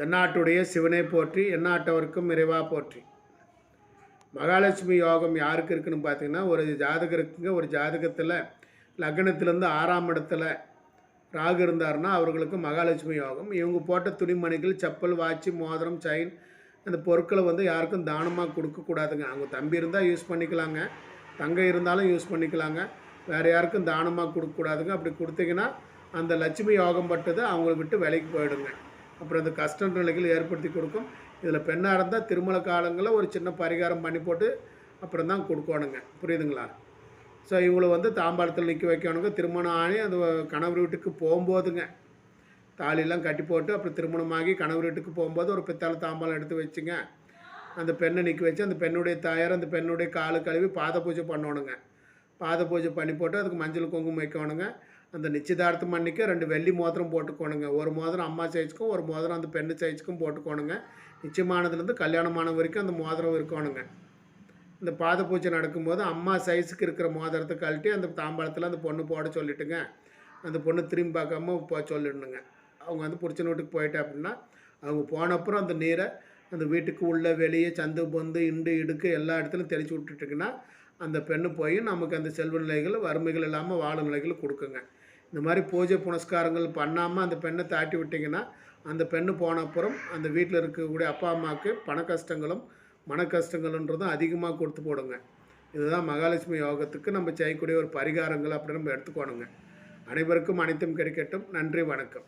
தென்னாட்டுடைய சிவனை போற்றி எந்நாட்டவருக்கும் இறைவா போற்றி. மகாலட்சுமி யோகம் யாருக்கு இருக்குன்னு பார்த்தீங்கன்னா ஒரு ஜாதகம் இருக்குங்க ஒரு ஜாதகத்தில் லக்னத்திலேருந்து ஆறாம் இடத்துல ராகு இருந்தாருன்னா அவர்களுக்கு மகாலட்சுமி யோகம். இவங்க போட்ட துணிமணிகள் செப்பல் வாட்சி மோதிரம் செயின் அந்த பொருட்களை வந்து யாருக்கும் தானமாக கொடுக்கக்கூடாதுங்க அவங்க தம்பி இருந்தால் யூஸ் பண்ணிக்கலாங்க. தங்கம் இருந்தாலும் யூஸ் பண்ணிக்கலாங்க. வேறு யாருக்கும் தானமாக கொடுக்கக்கூடாதுங்க அப்படி கொடுத்தீங்கன்னா அந்த லட்சுமி யோகம் பட்டது அவங்கள விட்டு விலைக்கு போயிடுங்க. அப்புறம் அந்த கஷ்ட நிலைகள் ஏற்படுத்தி கொடுக்கும். இதில் பெண்ணாக இருந்தால் திருமண காலங்களில் ஒரு சின்ன பரிகாரம் பண்ணி போட்டு அப்புறம் தான் கொடுக்கணுங்க. புரியுதுங்களா? ஸோ இவங்களை வந்து தாம்பாளத்தில் நிற்க வைக்கணுங்க. திருமணம் ஆகி அந்த கணவர் வீட்டுக்கு போகும்போதுங்க. தாலியெல்லாம் கட்டி போட்டு அப்புறம் திருமணமாகி கணவர் வீட்டுக்கு போகும்போது ஒரு பித்தாளை தாம்பாளம் எடுத்து வச்சுங்க. அந்த பெண்ணை நிற்க வச்சு அந்த பெண்ணுடைய தாயார் அந்த பெண்ணுடைய காலு கழுவி பாத பூஜை பண்ணணுங்க. பாத பூஜை பண்ணி போட்டு அதுக்கு மஞ்சள் குங்குமம் வைக்கணுங்க. அந்த நிச்சயதார்த்தம் அன்னைக்கு ரெண்டு வெள்ளி மோதிரம் போட்டுக்கோணுங்க. ஒரு மோதிரம் அம்மா சைஸுக்கும் ஒரு மோதிரம் அந்த பெண்ணு சைஸ்க்கும் போட்டுக்கோணுங்க. நிச்சயமானதுலேருந்து கல்யாணமான வரைக்கும் அந்த மோதிரம் இருக்கணுங்க. இந்த பாத பூஜை நடக்கும்போது அம்மா சைஸுக்கு இருக்கிற மோதிரத்தை கழட்டி அந்த தாம்பாளத்தில் அந்த பொண்ணு போட சொல்லிட்டுங்க. அந்த பொண்ணு திரும்பி பார்க்காம போ சொல்லிடணுங்க. அவங்க வந்து புருஷன் வீட்டுக்கு போயிட்டா அப்படின்னா அவங்க போனப்புறம் அந்த நீரை அந்த வீட்டுக்கு உள்ளே வெளியே சந்து பொந்து இண்டு இடுக்கு எல்லா இடத்துலையும் தெளித்து விட்டுட்டுங்கன்னா அந்த பெண்ணு போய் நமக்கு அந்த செல்வ நிலைகள் வறுமைகள் இல்லாமல் வாழும் நிலைகள் கொடுக்குங்க. இந்த மாதிரி பூஜை புனஸ்காரங்கள் பண்ணாமல் அந்த பெண்ணை தாட்டி விட்டிங்கன்னா அந்த பெண்ணு போன அப்புறம் அந்த வீட்டில் இருக்கக்கூடிய அப்பா அம்மாவுக்கு பண கஷ்டங்களும் மன கஷ்டங்கள்ன்றதும் அதிகமாக கொடுத்து போடுங்க. இதுதான் மகாலட்சுமி யோகத்துக்கு நம்ம செய்யக்கூடிய ஒரு பரிகாரங்கள் அப்படின்னு நம்ம எடுத்துக்கோணுங்க. அனைவருக்கும் அனைத்தும் கிடைக்கட்டும். நன்றி வணக்கம்.